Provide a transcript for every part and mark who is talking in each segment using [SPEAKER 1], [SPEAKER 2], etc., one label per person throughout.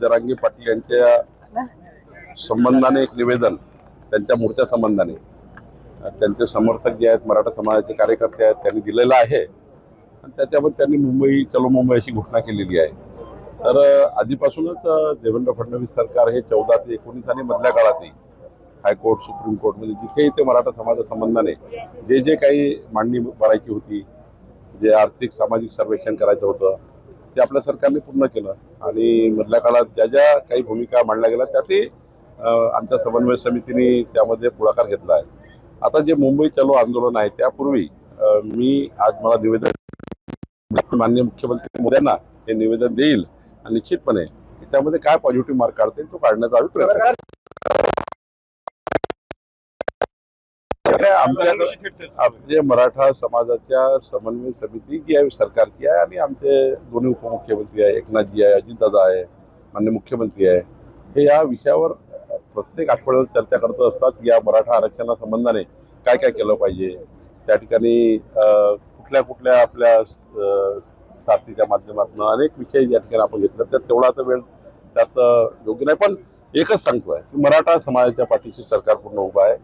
[SPEAKER 1] जरांगी पाटील यांच्या संबंधाने एक निवेदन त्यांच्या मूर्त्या संबंधाने. त्यांचे समर्थक जे आहेत मराठा समाजाचे कार्यकर्ते आहेत त्यांनी दिलेलं आहे. आणि त्याच्यामध्ये त्यांनी मुंबई चलो मुंबई अशी घोषणा केलेली आहे. तर आधीपासूनच देवेंद्र फडणवीस सरकार हे चौदा ते एकोणीस आणि मधल्या काळातही हायकोर्ट सुप्रीम कोर्टमध्ये म्हणजे जिथेही ते मराठा समाजा संबंधाने जे जे काही मांडणी भरायची होती जे आर्थिक सामाजिक सर्वेक्षण करायचं होतं ते आपल्या सरकारने पूर्ण केलं. आणि मधल्या काळात ज्या ज्या काही भूमिका मांडल्या गेल्या त्या ते आमच्या समन्वय समितीने त्यामध्ये पुढाकार घेतला आहे. आता जे मुंबई चलो आंदोलन आहे त्यापूर्वी मी आज मला निवेदन माननीय मुख्यमंत्री मोद्यांना हे निवेदन देईल. आणि निश्चितपणे त्यामध्ये काय पॉझिटिव्ह मार्क काढता येईल तो काढण्याचा आम्ही प्रयत्न आमच्याकडे आपले मराठा समाजाच्या समन्वय समिती जी आहे सरकारची आहे आणि आमचे दोन्ही उपमुख्यमंत्री आहे. एकनाथजी आहे अजितदादा आहे मान्य मुख्यमंत्री आहे. हे या विषयावर प्रत्येक आठवड्याला चर्चा करत असतात की या मराठा आरक्षणा संबंधाने काय काय केलं पाहिजे. त्या ठिकाणी कुठल्या कुठल्या आपल्या साथीच्या माध्यमातून अनेक विषय या ठिकाणी आपण घेतले त्यात तेवढा आता वेळ त्यात योग्य नाही. पण एकच सांगतोय की मराठा समाजाच्या पाठीशी सरकार पूर्ण उभा आहे.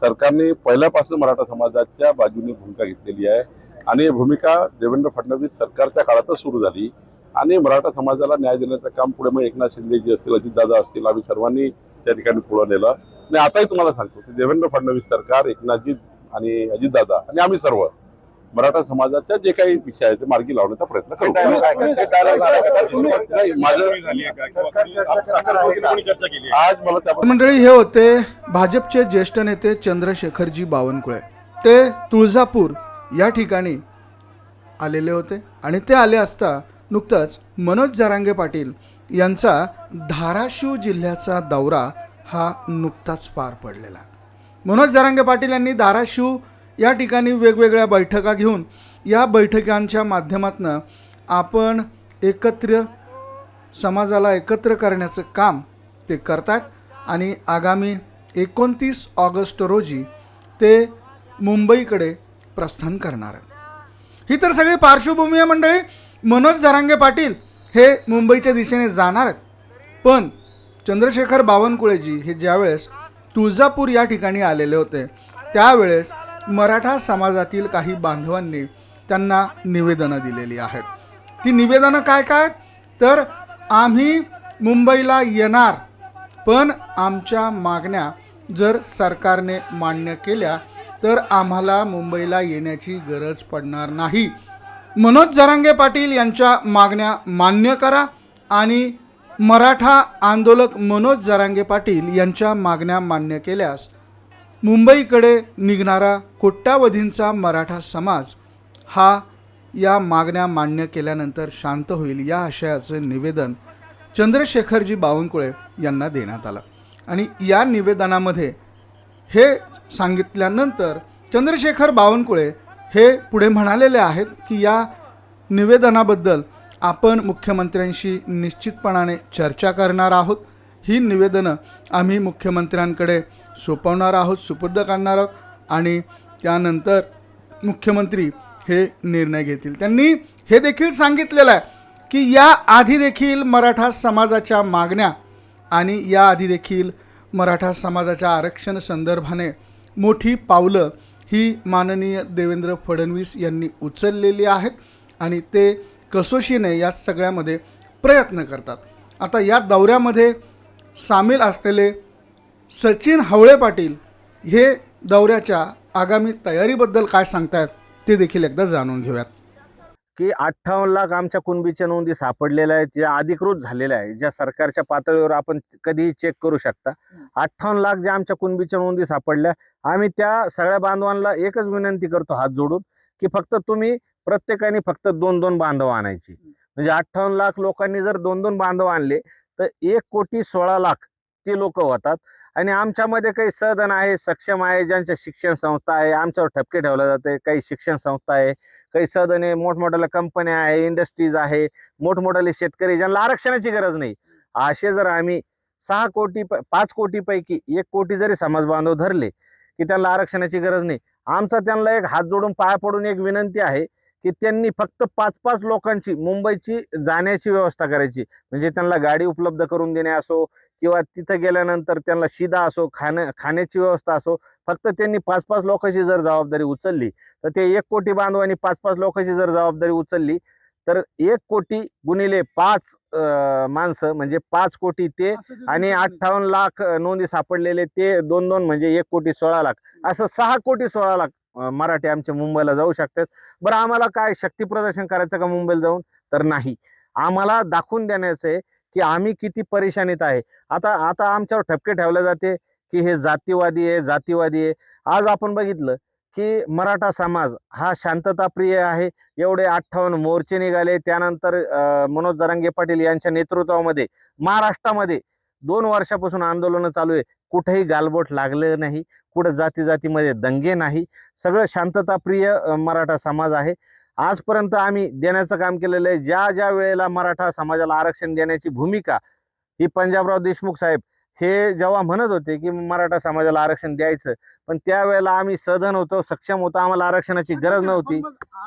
[SPEAKER 1] सरकारने पहिल्यापासून मराठा समाजाच्या बाजूने भूमिका घेतलेली आहे. आणि ही भूमिका देवेंद्र फडणवीस सरकारच्या काळातच सुरू झाली. आणि मराठा समाजाला न्याय देण्याचं काम पुढे मग एकनाथ शिंदे जी असतील अजितदादा असतील आम्ही सर्वांनी त्या ठिकाणी पुढं नेलं. आणि आताही तुम्हाला सांगतो की देवेंद्र फडणवीस सरकार एकनाथजी आणि अजितदादा आणि आम्ही सर्व मराठा समाजाच्या जे काही विषय आहे ते मार्गी लावण्याचा प्रयत्न करू. आज मला त्या
[SPEAKER 2] मंडळी हे होते भाजपचे ज्येष्ठ नेते चंद्रशेखरजी बावनकुळे. ते तुळजापूर या ठिकाणी आलेले होते आणि ते आले असता नुकतंच मनोज जरांगे पाटील यांचा धाराशिव जिल्ह्याचा दौरा हा नुकताच पार पडलेला. मनोज जरांगे पाटील यांनी धाराशिव या ठिकाणी वेगवेगळ्या बैठका घेऊन या बैठकांच्या माध्यमातून आपण एकत्र समाजाला एकत्र करण्याचं काम ते करतात आणि आगामी एकोणतीस ऑगस्ट रोजी ते मुंबईकडे प्रस्थान करणार आहेत. ही तर सगळी पार्श्वभूमी आहे मंडळी. मनोज जरांगे पाटील हे मुंबईच्या दिशेने जाणार आहेत. पण चंद्रशेखर बावनकुळेजी हे ज्यावेळेस तुळजापूर या ठिकाणी आलेले होते त्यावेळेस मराठा समाजातील काही बांधवांनी त्यांना निवेदनं दिलेली आहेत. ती निवेदनं काय काय तर आम्ही मुंबईला येणार पण आमच्या मागण्या जर सरकारने मान्य केल्या तर आम्हाला मुंबईला येण्याची गरज पडणार नाही. मनोज जरांगे पाटील यांच्या मागण्या मान्य करा आणि मराठा आंदोलक मनोज जरांगे पाटील यांच्या मागण्या मान्य केल्यास मुंबईकडे निघणारा कोट्यावधींचा मराठा समाज हा या मागण्या मान्य केल्यानंतर शांत होईल या आशयाचं निवेदन चंद्रशेखरजी बावनकुळे यांना देण्यात आलं. आणि या निवेदनामध्ये हे सांगितल्यानंतर चंद्रशेखर बावनकुळे हे पुढे म्हणालेले आहेत की या निवेदनाबद्दल आपण मुख्यमंत्र्यांशी निश्चितपणाने चर्चा करणार आहोत. ही निवेदनं आम्ही मुख्यमंत्र्यांकडे सोपवणार आहोत सुपूर्द करणार आहोत आणि त्यानंतर मुख्यमंत्री हे निर्णय घेतील. त्यांनी हे देखील सांगितलेलं आहे की या आधी देखील मराठा समाजाच्या मागण्या आणि या आधी देखील मराठा समाजाच्या आरक्षण संदर्भाने मोठी पावलं ही माननीय देवेंद्र फडणवीस यांनी उचललेली आहेत आणि ते कसोशीने या सगळ्यामध्ये प्रयत्न करतात. आता या दौऱ्यामध्ये सामील असलेले सचिन हवळे पाटील हे दौऱ्याच्या आगामी तयारीबद्दल काय सांगतायत ते देखील एकदा जाणून घेऊयात.
[SPEAKER 3] की अठ्ठावन्न लाख आमच्या कुणबीच्या नोंदी सापडलेल्या आहेत ज्या अधिकृत झालेल्या आहेत ज्या सरकारच्या पातळीवर आपण कधीही चेक करू शकता. अठ्ठावन्न लाख ज्या आमच्या कुणबीच्या नोंदी सापडल्या आम्ही त्या सगळ्या बांधवांना एकच विनंती करतो हात जोडून की फक्त तुम्ही प्रत्येकाने फक्त दोन दोन बांधव आणायची. म्हणजे अठ्ठावन्न लाख लोकांनी जर दोन दोन बांधव आणले तर एक कोटी सोळा लाख ती लोक होतात. आणि आमच्यामध्ये काही सदन आहे सक्षम आहे ज्यांच्या शिक्षण संस्था आहे आमच्यावर ठपके ठेवले जाते. काही शिक्षण संस्था आहे काही सदन आहे मोठमोठ्या कंपन्या आहे इंडस्ट्रीज आहे मोठमोठाले शेतकरी ज्यांना आरक्षणाची गरज नाही. असे जर आम्ही सहा कोटी प- पाच कोटीपैकी एक कोटी जरी समाज बांधव धरले की त्यांना आरक्षणाची गरज नाही. आमचा त्यांना एक हात जोडून पाया पडून एक विनंती आहे की त्यांनी फक्त पाच पाच लोकांची मुंबईची जाण्याची व्यवस्था करायची. म्हणजे त्यांना गाडी उपलब्ध करून देणे असो किंवा तिथं गेल्यानंतर त्यांना शिदा असो खाण्या खाण्याची व्यवस्था असो फक्त त्यांनी पाच पाच लोकांची जर जबाबदारी उचलली तर ते एक कोटी बांधवांनी पाच पाच लोकांची जर जबाबदारी उचलली तर एक कोटी गुणिले पाच माणसं म्हणजे पाच कोटी ते आणि अठ्ठावन्न लाख नोंदी सापडलेले ते दोन दोन म्हणजे एक कोटी सोळा लाख. असं सहा कोटी सोळा लाख मराठी आमच्या मुंबईला जाऊ शकतात. बरं आम्हाला काय शक्ती प्रदर्शन करायचं का मुंबईला जाऊन? तर नाही. आम्हाला दाखवून देण्याचं आहे की आम्ही किती परेशानीत आहे. आता आता आमच्यावर ठपके ठेवले जाते की हे जातीवादी आहे जातीवादी आहे. आज आपण बघितलं की मराठा समाज हा शांतताप्रिय आहे. एवढे अठ्ठावन्न मोर्चे निघाले. त्यानंतर मनोज जरांगे पाटील यांच्या नेतृत्वामध्ये महाराष्ट्रामध्ये दोन वर्षापासून आंदोलनं चालू आहे. कुठेही गालबोट लागलं नाही. कुठं जाती जातीमध्ये दंगे नाही. सगळं शांतताप्रिय मराठा समाज आहे. आजपर्यंत आम्ही देण्याचं काम केलेलं आहे. ज्या ज्या वेळेला मराठा समाजाला आरक्षण देण्याची भूमिका ही पंजाबराव देशमुख साहेब हे जेव्हा म्हणत होते की मराठा समाजाला आरक्षण द्यायचं पण त्यावेळेला आम्ही सधन होतो सक्षम होतो. आम्हाला आरक्षणाची गरज नव्हती.